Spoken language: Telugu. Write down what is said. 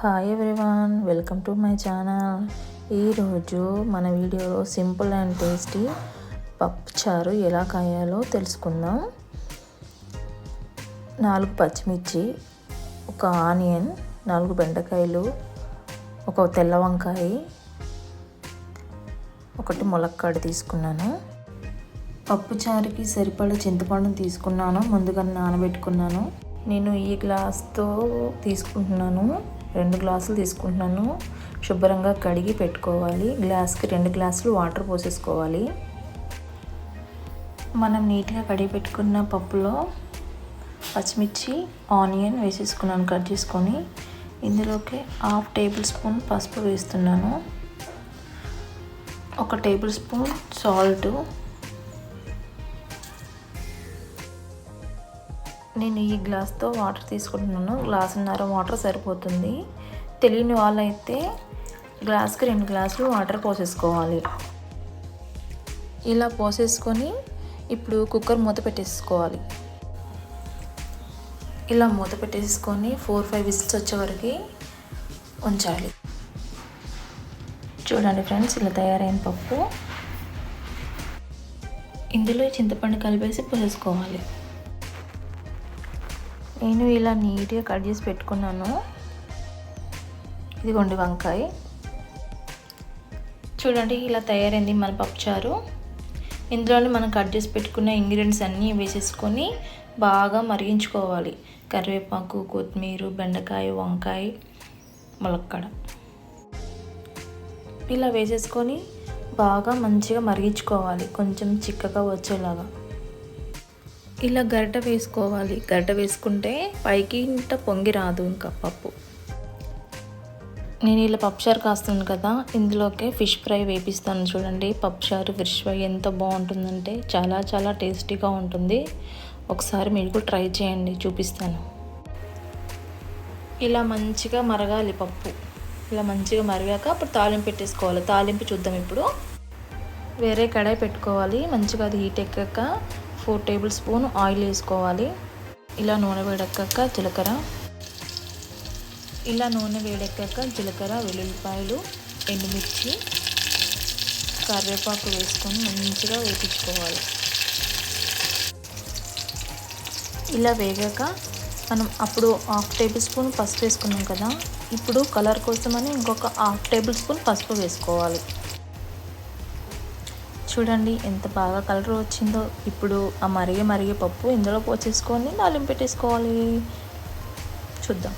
Hi everyone welcome to my channel ఈరోజు మన వీడియోలో సింపుల్ అండ్ టేస్టీ పప్పు చారు ఎలా కాయాలో తెలుసుకుందాం. నాలుగు పచ్చిమిర్చి ఒక ఆనియన్ నాలుగు బెండకాయలు ఒక తెల్ల వంకాయ ఒకటి ములక్కాడ తీసుకున్నాను. పప్పు చారుకి సరిపడా చింతపండు తీసుకున్నాను ముందుగా నానబెట్టుకున్నాను. నేను ఈ గ్లాస్తో తీసుకుంటున్నాను. రెండు గ్లాసులు తీసుకుంటున్నాను. శుభ్రంగా కడిగి పెట్టుకోవాలి. గ్లాస్కి రెండు గ్లాసులు వాటర్ పోసేసుకోవాలి. మనం నీట్గా కడిగి పెట్టుకున్న పప్పులో పచ్చిమిర్చి ఆనియన్ వేసేసుకున్నాను కట్ చేసుకొని. ఇందులోకి హాఫ్ టేబుల్ స్పూన్ పసుపు వేస్తున్నాను. ఒక టేబుల్ స్పూన్ సాల్ట్ నేను ఈ గ్లాస్తో వాటర్ తీసుకుంటున్నాను. గ్లాసున్నర వాటర్ సరిపోతుంది. తెలియని వాళ్ళైతే గ్లాస్కి రెండు గ్లాసులు వాటర్ పోసేసుకోవాలి. ఇలా పోసేసుకొని ఇప్పుడు కుక్కర్ మూత పెట్టేసుకోవాలి. ఇలా మూత పెట్టేసుకొని ఫోర్ ఫైవ్ విజిల్స్ వచ్చే వరకు ఉంచాలి. చూడండి ఫ్రెండ్స్ ఇలా తయారైన పప్పు. ఇందులో చింతపండు కలిపేసి పోసేసుకోవాలి. నేను ఇలా నీట్గా కట్ చేసి పెట్టుకున్నాను. ఇదిగోండి వంకాయ. చూడండి ఇలా తయారైంది మన పప్పుచారు ఇందులోనే మనం కట్ చేసి పెట్టుకున్న ఇంగ్రీడియంట్స్ అన్నీ వేసేసుకొని బాగా మరిగించుకోవాలి. కరివేపాకు కొత్తిమీర బెండకాయ వంకాయ ములక్కడ. ఇలా వేసేసుకొని బాగా మంచిగా మరిగించుకోవాలి. కొంచెం చిక్కగా వచ్చేలాగా. ఇలా గరిట వేసుకోవాలి. గరిట వేసుకుంటే పైకి ఇంట పొంగి రాదు ఇంకా పప్పు. నేను ఇలా పప్పుచారు కాస్తాను కదా ఇందులోకే ఫిష్ ఫ్రై వేపిస్తాను చూడండి. పప్పుచారు ఫిష్ ఫ్రై ఎంత బాగుంటుందంటే చాలా చాలా టేస్టీగా ఉంటుంది. ఒకసారి మీరు కూడా ట్రై చేయండి చూపిస్తాను. ఇలా మంచిగా మరగాలి పప్పు. ఇలా మంచిగా మరిగాక అప్పుడు తాలింపు పెట్టేసుకోవాలి. తాలింపు చూద్దాం ఇప్పుడు. వేరే కడాయి పెట్టుకోవాలి. మంచిగా అది హీట్ ఎక్కాక ఫోర్ టేబుల్ స్పూన్ ఆయిల్ వేసుకోవాలి. ఇలా నూనె వేడెక్కాక జీలకర్ర. ఇలా నూనె వేడెక్కాక జీలకర్ర వెల్లుల్లిపాయలు ఎండుమిర్చి కరివేపాకు వేసుకొని మంచిగా వేపించుకోవాలి. ఇలా వేగాక మనం అప్పుడు హాఫ్ టేబుల్ స్పూన్ పసుపు వేసుకున్నాం కదా ఇప్పుడు కలర్ కోసమని ఇంకొక హాఫ్ టేబుల్ స్పూన్ పసుపు వేసుకోవాలి. చూడండి ఎంత బాగా కలర్ వచ్చిందో. ఇప్పుడు ఆ మరిగే మరిగే పప్పు ఇందులో పోసేసుకొని నాలుగు పెట్టేసుకోవాలి. చూద్దాం.